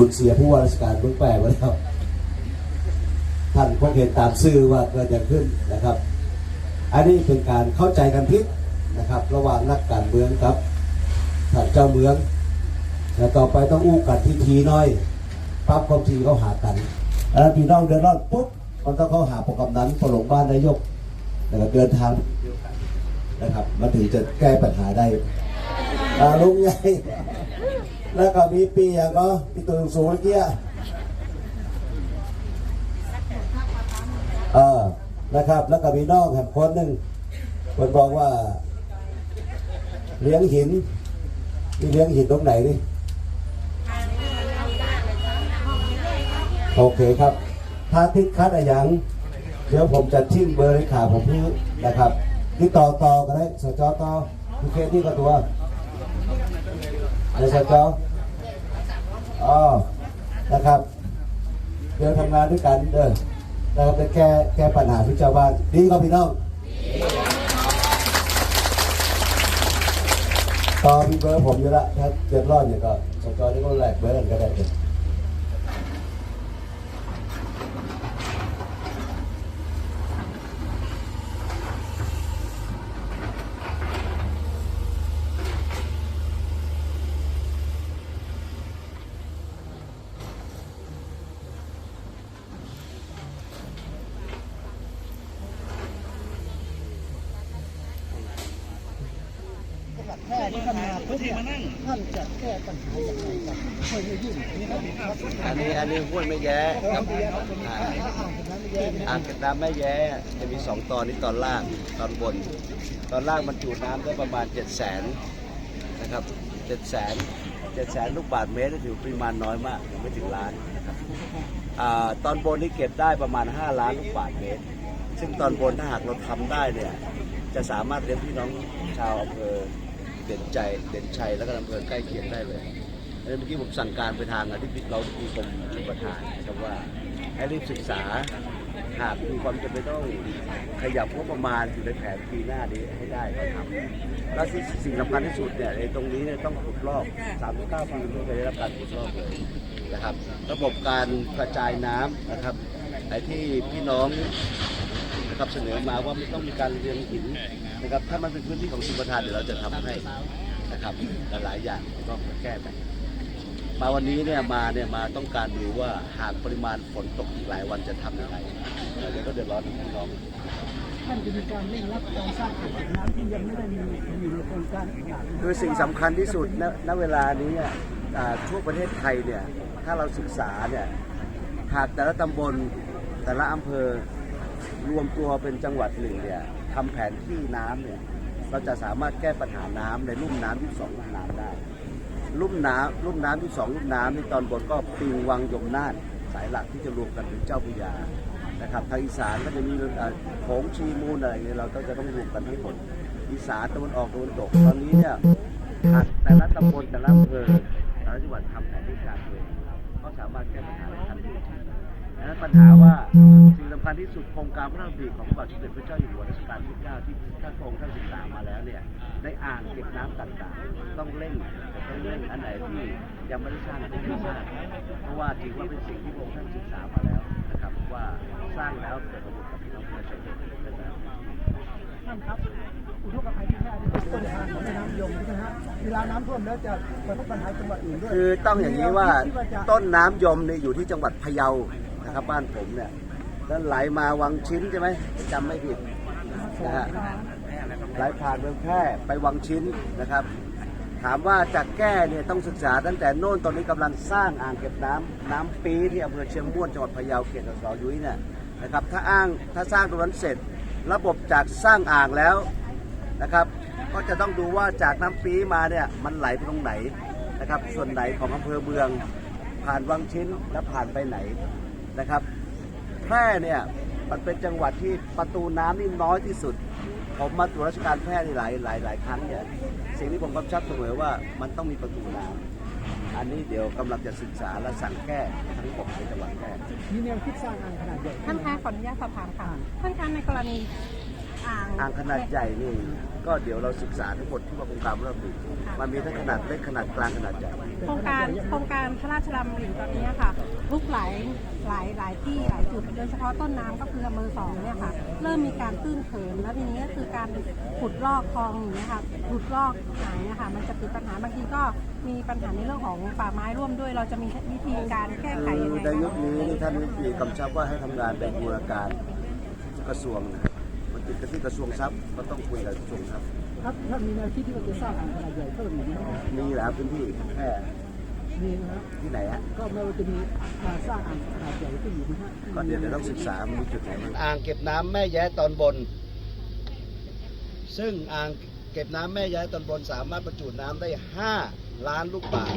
สูญเสียผู้ว่าราชการเมืองแปรไปแล้วท่านคงเห็นตามซื่อว่าเกิดอย่างขึ้นนะครับ อันนี้เป็นการเข้าใจกันผิดนะครับ ระหว่างนักการเมืองครับท่านเจ้าเมืองแต่ต่อไปต้องอู้กันทีทีหน้อยปรับความทีเขาหากันอันนั้นพี่น้องเดินรอดปุ๊บมันต้องเข้าหาปกกำนั้นปลงบ้านนายกนะครับเดินทางนะครับ มันถึงจะแก้ปัญหาได้ลุงใหญ่ แล้วก็มีปีอย่างก็ปีตัวสูงเมื่อกี้เออนะครับ แล้วก็มีน้องแห่งคนหนึ่งคนบอกว่า เลี้ยงหินมีเลี้ยงหินตรงไหนนี่โอเคครับถ้าติดคัดอะไรย่างเดี๋ยวผมจะทิ้งเบอร์ในขาผมพื้นะครับที่ต่อต่อกันได้สจต่อโอเคนี่ก็ตัวในสจ อ๋อนะครับเดี๋ยวทำงานด้วยกันเด้อนะครับไปแก้แก้ปัญหาที่ชาวบ้านดีครับพี่น้องต่อพี่เบอร์ผมอยู่ละถ้าเดือดร้อนเนี่ยก็สจนี่ก็แลกเบอร์กันก็ได้ แค่นี้ก็มาปุ๊บเนี่ยท่านจะแก้ปัญหาอย่างไรกับช่วยยื่นนี่ครับอันนี้อันนี้ห้วยไม่แย้ครับอ่าถ้าอ่านจากนั้นไม่แย่อ่างเก็บน้ำไม่แย้จะมีสองตอนนี้ตอนล่างตอนบน ตอนล่างมันจุน้ำได้ประมาณ7 0 0 0 0นนะครับ7 0 0 0 0 7 0 0 0 0ลูกบาทเมตรถือปริมาณน้อยมากยังไม่ถึงล้านนะครับอ่าตอนบนนี่เก็บได้ประมาณ 5 ล้านลูกบาทเมตร ซึ่งตอนบนถ้าหากเราทำได้เนี่ยจะสามารถเลี้ยงพี่น้องชาวอำเภอ เด่นใจเด่นชัยแล้วก็อำเภอใกล้เคียงได้เลยเมื่อกี้ผมสั่งการไปทางอธิบดีเราที่กรมชลประทานนะครับว่าให้รีบศึกษาหากมีความจำเป็นต้องขยับงบประมาณอยู่ในแผนปีหน้านี้ให้ได้ก็ทำแล้วที่สิ่งสำคัญที่สุดเนี่ยในตรงนี้เนี่ยต้องขุดลอก39ปีไม่เคยได้รับการขุดลอกเลยนะครับ ระบบการกระจายน้ำนะครับไอ้ที่พี่น้อง นะครับเสนอมาว่าไม่ต้องมีการเรียงหินนะครับถ้ามันเป็นพื้นที่ของชลประทานเดี๋ยวเราจะทำให้นะครับหลายๆอย่างก็แก้ไปมาวันนี้เนี่ยมาเนี่ยมาต้องการดูว่าหากปริมาณฝนตกอีกหลายวันจะทำยังไงเดี๋ยวก็เดือดร้อนพี่น้องท่านจะมีการเร่งรัดการสร้างอ่างเก็บน้ำที่ยังไม่ได้มีอยู่ในโครงการคือสิ่งสำคัญที่สุดณเวลานี้ทั่วประเทศไทยเนี่ยถ้าเราศึกษาเนี่ยหากแต่ละตำบลแต่ละอำเภอ รวมตัวเป็นจังหวัดหนึ่งเนี่ยทำแผนที่น้ำเนี่ยเราจะสามารถแก้ปัญหาน้ำในลุ่มน้ำที่สองลุ่มน้ำได้ ลุ่มน้ำลุ่มน้ำที่สองลุ่มน้ำในตอนบนก็ปิงวังยมน่านสายหลักที่จะรวมกันเป็นเจ้าพยานะครับทางอีสานก็จะมีโขงชีมูลอะไรเนี่ยเราก็จะต้องรวมกันทั้งหมดอีสานตะวันออกตะวันตกตอนนี้เนี่ยแต่ละตำบลแต่ละอำเภอแต่ละจังหวัดทำแผนที่การเองก็สามารถแก้ปัญหาได้ทันที ดังนั้นปัญหาว่าสิ่งสำคัญที่สุดโครงการพระราชดำริของพระบาทสมเด็จพระเจ้าอยู่หัวรัชกาลที่ 9 ที่ท่านพระองค์ท่านศึกษามาแล้วเนี่ยในอ่างเก็บน้ำต่างๆ ต้องเร่งต้องเร่งอันไหนที่ยังไม่ได้สร้างต้องรีบสร้างเพราะว่าถือว่าเป็นสิ่งที่พระองค์ท่านศึกษามาแล้วนะครับว่าสร้างแล้วเกิดประโยชน์กับพี่น้องประชาชนนะครับท่านครับอุทกภัยที่แท้เป็นต้นทางของแม่น้ำยมใช่ไหมฮะเวลาน้ำท่วมแล้วจะกระทบปัญหาจังหวัดอื่นด้วยคือต้องอย่างนี้ว่าต้นน้ำยมเนี่ยอยู่ที่จังหวัดพะเยา นะครับบ้านผมเนี่ยแล้วไหลมาวังชิ้นใช่ไหมจำไม่ผิดนะฮะไหลผ่านเมืองแพร่ไปวังชิ้นนะครับ ถามว่าจะแก้เนี่ยต้องศึกษาตั้งแต่โน่นตอนนี้กำลังสร้างอ่างเก็บน้ำน้ำปีที่อำเภอเชียงม่วนจังหวัดพะเยาเขตสสยุ้ยเนี่ยนะครับถ้าอ้างถ้าสร้างตรงนั้นเสร็จ ระบบจากสร้างอ่างแล้วนะครับ ก็จะต้องดูว่าจากน้ำปีมาเนี่ยมันไหลไปตรงไหนนะครับส่วนไหนของอำเภอเมืองผ่านวังชิ้นและผ่านไปไหน นะครับ แพร่เนี่ยมันเป็นจังหวัดที่ประตูน้ำนี่น้อยที่สุด ผมมาตรวจราชการแพร่นี่หลายหลายหลายครั้งเนี่ยสิ่งที่ผมกำชับเสมอว่ามันต้องมีประตูน้ำอันนี้เดี๋ยวกำลังจะศึกษาและสั่งแก้ทั้งหมดในจังหวัดแพร่มีแนวคิดสร้างอ่างขนาดใหญ่ท่านคะขออนุญาตสอบถามค่ะท่านคะในกรณี อ่างอ่างขนาดใหญ่นี่ก็เดี๋ยวเราศึกษาทั้งหมดที่ว่าโครงการเราปีมันมีทั้งขนาดเล็กขนาดกลางขนาดใหญ่โครงการโครงการพระราชดำริตอนนี้ค่ะทุกหลายหลายหลายที่หลายจุดโดยเฉพาะต้นน้ำก็คืออำเภอสองเนี่ยค่ะ เริ่มมีการตื้นเขินแล้วทีนี้ก็คือการขุดลอกคลองอย่างเงี้ยค่ะขุดลอกหางเนี่ยค่ะมันจะติดปัญหาบางทีก็มีปัญหาในเรื่องของป่าไม้ร่วมด้วย เราจะมีวิธีการแก้ไขยังไงในยุคคะนี้นี่ท่านรัฐมนตรีกำชับว่าให้ทำงานในบูรณาการกระทรวงนะครับมัน ติดกันที่กระทรวงทรัพย์ก็ต้องคุยกับกระทรวงทรัพย์ครับท่านมีแนวคิดที่ว่าจะสร้างอ่างขนาดใหญ่เพิ่มอีกไหมครับมีหลายพื้นที่แค่มีนะครับที่ไหนฮะก็ไม่ว่าจะมีการสร้างอ่างขนาดใหญ่ขึ้นอีกไหมฮะก็เดี๋ยวเดี๋ยวต้องศึกษามีจุดไหนบ้างอ่างเก็บน้ำแม่แย้ตอนบน ซึ่งอ่างเก็บน้ำแม่แย้ตอนบนสามารถบรรจุน้ำได้ 5 ล้านลูกบาศก์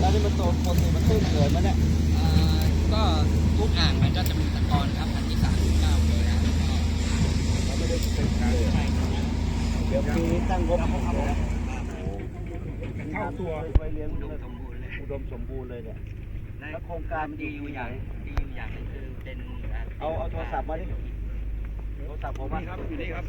แล้วนี่มันโตปกติมันตื้นเกินไหมเนี่ย อ่าก็ทุกอ่างมันก็จะมีตะกอนครับอันที่สามที่เก้าเลยนะ ทีนี้ตั้งงบเท่าตัวไว้เลี้ยงอุดมสมบูรณ์เลยอุดมสมบูรณ์เลยเนี่ยแล้วโครงการมันดีอยู่อย่างดีอยู่อย่างนึงคือเป็นเอาเอาโทรศัพท์มาดิโทรศัพท์ผมมาครับอยู่นี่ครับ